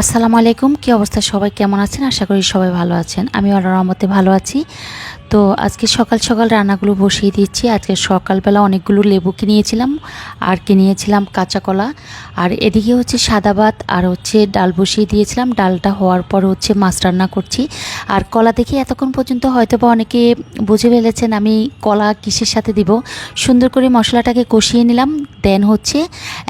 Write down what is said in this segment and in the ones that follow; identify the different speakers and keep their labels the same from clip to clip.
Speaker 1: আসসালামু আলাইকুম, কী অবস্থা? সবাই কেমন আছেন? আশা করি সবাই ভালো আছেন। আমি আল্লাহর রহমতে ভালো আছি। তো আজকে সকাল সকাল রান্নাগুলো বসিয়ে দিচ্ছি আজকে সকালবেলা অনেকগুলো লেবু কিনিয়েছিলাম আর কিনিয়েছিলাম কাঁচা কলা। আর এদিকে হচ্ছে সাদা ভাত, আর হচ্ছে ডাল বসিয়ে দিয়েছিলাম। ডালটা হওয়ার পর হচ্ছে মাছ রান্না করছি। আর কলা দেখে এতক্ষণ পর্যন্ত হয়তো বা অনেকে বুঝে ফেলেছেন আমি কলা কিসের সাথে দিব। সুন্দর করে মশলাটাকে কষিয়ে নিলাম। দেন হচ্ছে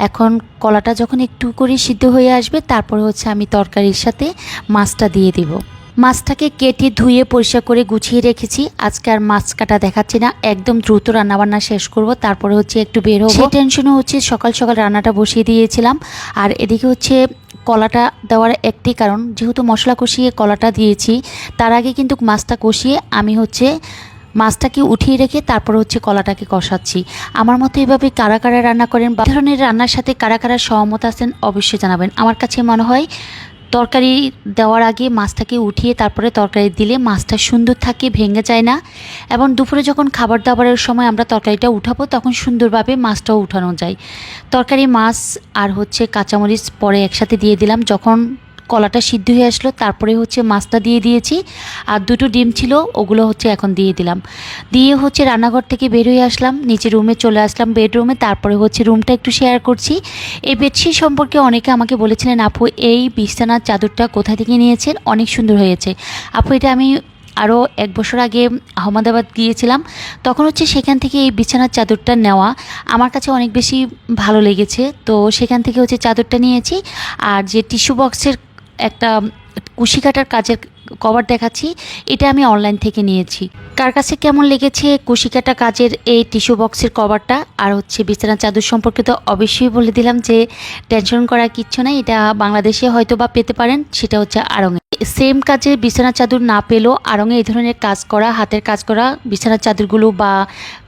Speaker 1: এখন কলাটা যখন একটু করে সিদ্ধ হয়ে আসবে, তারপরে হচ্ছে আমি তরকারির সাথে মাছটা দিয়ে দিব। মাছটাকে কেটে ধুয়ে পরিষ্কার করে গুছিয়ে রেখেছি। আজকে আর মাছ কাটা দেখাচ্ছি না। একদম দ্রুত রান্নাবান্না শেষ করব। তারপরে হচ্ছে একটু বের হব। সেই টেনশনে হচ্ছে সকাল সকাল রান্নাটা বসিয়ে দিয়েছিলাম। আর এদিকে হচ্ছে কলাটা দেওয়ার একটি কারণ। যেহেতু মশলা কষিয়ে কলাটা দিয়েছি, তার আগে কিন্তু মাছটা কষিয়ে আমি হচ্ছে মাছটাকে উঠিয়ে রেখে তারপর হচ্ছে কলাটাকে কষাচ্ছি। আমার মতো এভাবে কারা কারা রান্না করেন বা ধরনের রান্নার সাথে কারা কারা সহমত আছেন অবশ্যই জানাবেন। আমার কাছে মনে হয় তরকারি দেওয়ার আগে মাছটাকে উঠিয়ে তারপরে তরকারি দিলে মাছটা সুন্দর থাকে, ভেঙে যায় না। এবং দুপুরে যখন খাবার দাবারের সময় আমরা তরকারিটা উঠাবো, তখন সুন্দরভাবে মাছটাও উঠানো যায়। তরকারি, মাছ আর হচ্ছে কাঁচামরিচ পরে একসাথে দিয়ে দিলাম। যখন কলাটা সিদ্ধ হয়ে আসলো, তারপরে হচ্ছে মাছটা দিয়ে দিয়েছি। আর দুটো ডিম ছিল, ওগুলো হচ্ছে এখন দিয়ে দিলাম। দিয়ে হচ্ছে রান্নাঘর থেকে বের হয়ে আসলাম, নিচে রুমে চলে আসলাম বেডরুমে, তারপরে হচ্ছে রুমটা একটু শেয়ার করছি। এই বেডশিট সম্পর্কে অনেকে আমাকে বলেছিলেন, আপু, এই বিছানার চাদরটা কোথা থেকে নিয়েছেন? অনেক সুন্দর হয়েছে। আপু, এটা আমি আরও এক বছর আগে আহমেদাবাদ গিয়েছিলাম। তখন হচ্ছে সেখান থেকে এই বিছানার চাদরটা নেওয়া আমার কাছে অনেক বেশি ভালো লেগেছে। তো সেখান থেকে হচ্ছে চাদরটা নিয়েছি। আর যে টিস্যু বক্সের একটা কুশি কাটার কাজের কভার দেখাচ্ছি। এটা আমি অনলাইন থেকে নিয়েছি। কার কাছে কেমন লেগেছে কুশি কাটা কাজের এই টিস্যু বক্সের কভারটা আর হচ্ছে বিছানা চাদর সম্পর্কে তো অবশ্যই বলে দিলাম যে টেনশন করার কিচ্ছু নাই। এটা বাংলাদেশে হয়তো বা পেতে পারেন, সেটা হচ্ছে আড়ঙে। সেম কাজে বিছানা চাদর না পেলেও আড়ঙে এই ধরনের কাজ করা, হাতের কাজ করা, বিছানা চাদরগুলো বা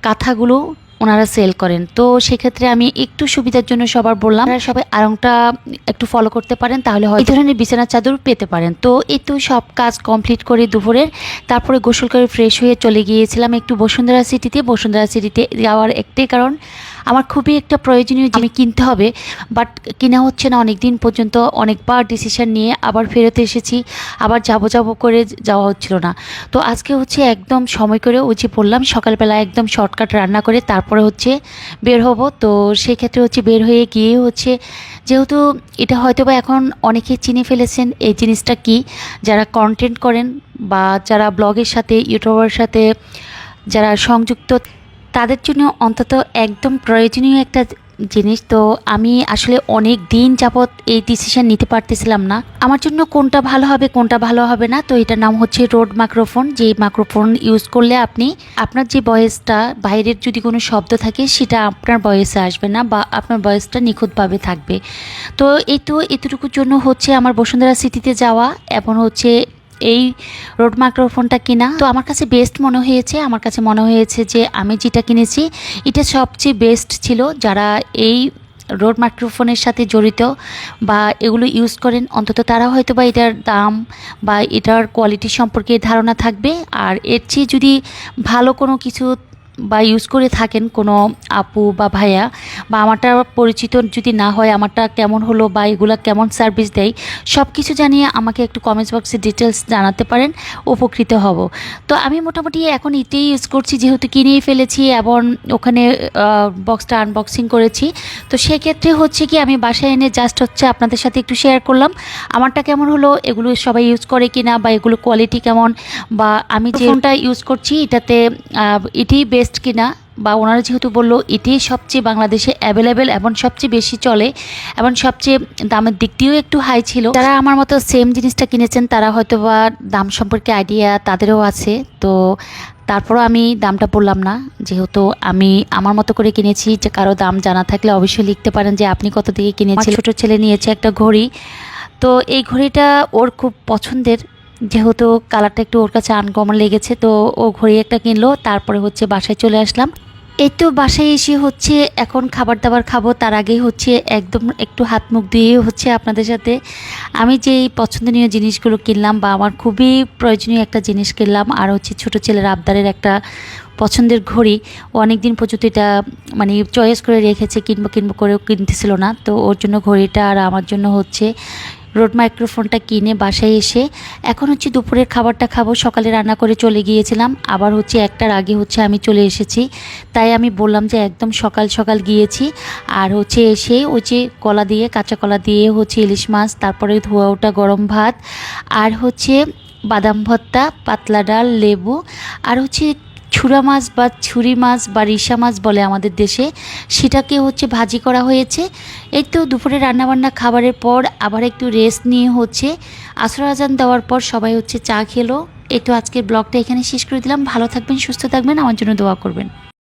Speaker 1: কাঁথাগুলো ওনারা সেল করেন। তো সেক্ষেত্রে আমি একটু সুবিধার জন্য সবার বললাম, আপনারা সবাই আরংটা একটু ফলো করতে পারেন, তাহলে হয় এই ধরনের বিছানার চাদর পেতে পারেন। তো এই তো সব কাজ কমপ্লিট করে দুপুরের, তারপরে গোসল করে ফ্রেশ হয়ে চলে গিয়েছিলাম একটু বসুন্ধরা সিটিতে বসুন্ধরা সিটিতে যাওয়ার একটাই কারণ, আমার খুবই একটা প্রয়োজনীয় জিনিস কিনতে হবে বাট কিনা হচ্ছে না অনেক দিন পর্যন্ত, অনেকবার ডিসিশন নিয়ে আবার ফেরত এসেছি, আবার যাব যাব করে যাওয়া হচ্ছিল না। তো আজকে হচ্ছে একদম সময় করে ওই যে বললাম, সকালবেলা একদম শর্টকাট রান্না করে তারপরে হচ্ছে বের হব। তো সেক্ষেত্রে হচ্ছে বের হয়ে গিয়ে হচ্ছে যেহেতু এটা হয়তো বা এখন অনেকে চিনে ফেলেছেন এই জিনিসটা কি, যারা কন্টেন্ট করেন বা যারা ব্লগের সাথে ইউটিউবের সাথে যারা সংযুক্ত, তাদের জন্য অন্তত একদম প্রয়োজনীয় একটা জিনিস, তো আমি আসলে অনেক দিন যাবৎ এই ডিসিশন নিতে পারতেছিলাম না। আমার জন্য কোনটা ভালো হবে, কোনটা ভালো হবে না, তো এটার নাম হচ্ছে রোড মাইক্রোফোন। যে মাইক্রোফোন ইউজ করলে আপনি, আপনার যে বয়েসটা, বাইরের যদি কোনো শব্দ থাকে, সেটা আপনার বয়েসে আসবে না বা আপনার বয়েসটা নিখুঁতভাবে থাকবে। তো এই তো এতটুকুর জন্য হচ্ছে আমার বসুন্ধরা সিটিতে যাওয়া এবং হচ্ছে এই রোড মাইক্রোফোনটা কিনা। তো আমার কাছে বেস্ট মনে হয়েছে, আমার কাছে মনে হয়েছে যে আমি যেটা কিনেছি, এটা সবচেয়ে বেস্ট ছিল যারা এই রোড মাইক্রোফোনের সাথে জড়িত বা এগুলো ইউজ করেন, অন্তত তারা হয়তো বা এটার দাম বা এটার কোয়ালিটি সম্পর্কে ধারণা থাকবে। আর এর চেয়ে যদি ভালো কোনো কিছু বা ইউজ করে থাকেন কোনো আপু বা ভাইয়া বা আমারটা পরিচিত যদি না হয় আমারটা কেমন হলো বা এগুলো কেমন সার্ভিস দেয় সব কিছু জানিয়ে আমাকে একটু কমেন্টস বক্সে ডিটেলস জানাতে পারেন উপকৃত হব। তো আমি মোটামুটি এখন এটাই ইউজ করছি যেহেতু কিনেই ফেলেছি এবং ওখানে বক্সটা আনবক্সিং করেছি। তো সেক্ষেত্রে হচ্ছে কি আমি বাসায় এনে জাস্ট হচ্ছে আপনাদের সাথে একটু শেয়ার করলাম আমারটা কেমন হলো এগুলো সবাই ইউজ করে কিনা বা এগুলো কোয়ালিটি কেমন বা আমি যে ফোনটা ইউজ করছি এটাতে এটি বেস্ট কিনা বা ওনারা যেহেতু বলল এটাই সবচেয়ে বাংলাদেশে অ্যাভেলেবেল এবং সবচেয়ে বেশি চলে এবং সবচেয়ে দামের দিক দিয়েও একটু হাই ছিল। যারা আমার মতো সেম জিনিসটা কিনেছেন তারা হয়তো বা দাম সম্পর্কে আইডিয়া তাদেরও আছে। তো তারপরও আমি দামটা বললাম না। যেহেতু আমি আমার মতো করে কিনেছি যে কারও দাম জানা থাকলে অবশ্যই লিখতে পারেন যে আপনি কত থেকে কিনেছেন। ছোটো ছেলে নিয়েছে একটা ঘড়ি। তো এই ঘড়িটা ওর খুব পছন্দের। যেহেতু কালারটা একটু ওর কাছে আনকমন লেগেছে, তো ও ঘড়ি একটা কিনলো, তারপরে হচ্ছে বাসায় চলে আসলাম। এই তো বাসায় এসে হচ্ছে এখন খাবার দাবার খাব, তার আগেই হচ্ছে একদম একটু হাত মুখ ধুয়ে হচ্ছে আপনাদের সাথে আমি যেই পছন্দনীয় জিনিসগুলো কিনলাম বা আমার খুবই প্রয়োজনীয় একটা জিনিস কিনলাম, আর হচ্ছে ছোটো ছেলের আবদারের একটা পছন্দের ঘড়ি, ও অনেক দিন পর্যন্ত এটা মানে চয়েস করে রেখেছে, কিনবো কিনবো করেও কিনতেছিল না, তো ওর জন্য ঘড়িটা আর আমার জন্য হচ্ছে রোড মাইক্রোফোনটা কিনে বাসায় এসে এখন হচ্ছে দুপুরের খাবারটা খাব, সকালে রান্না করে চলে গিয়েছিলাম। আবার হচ্ছে একটার আগে হচ্ছে আমি চলে এসেছি। তাই আমি বললাম যে একদম সকাল সকাল গিয়েছি। আর হচ্ছে এসে ওই যে কলা দিয়ে, কাঁচা কলা দিয়ে হচ্ছে ইলিশ মাছ, তারপরে ধোয়া ওটা গরম ভাত, আর হচ্ছে বাদাম ভর্তা, পাতলা ডাল, লেবু, আর হচ্ছে ছুরা মাছ বা ছুরি মাছ বা রিসা মাছ বলে আমাদের দেশে, সেটাকে হচ্ছে ভাজি করা হয়েছে। এই তো দুপুরে রান্নাবান্না খাবারের পর আবার একটু রেস্ট নিয়ে হচ্ছে আসর আজান দেওয়ার পর সবাই হচ্ছে চা খেলো। এই তো আজকের ব্লগটা এখানে শেষ করে দিলাম। ভালো থাকবেন, সুস্থ থাকবেন। আমার জন্য দোয়া করবেন।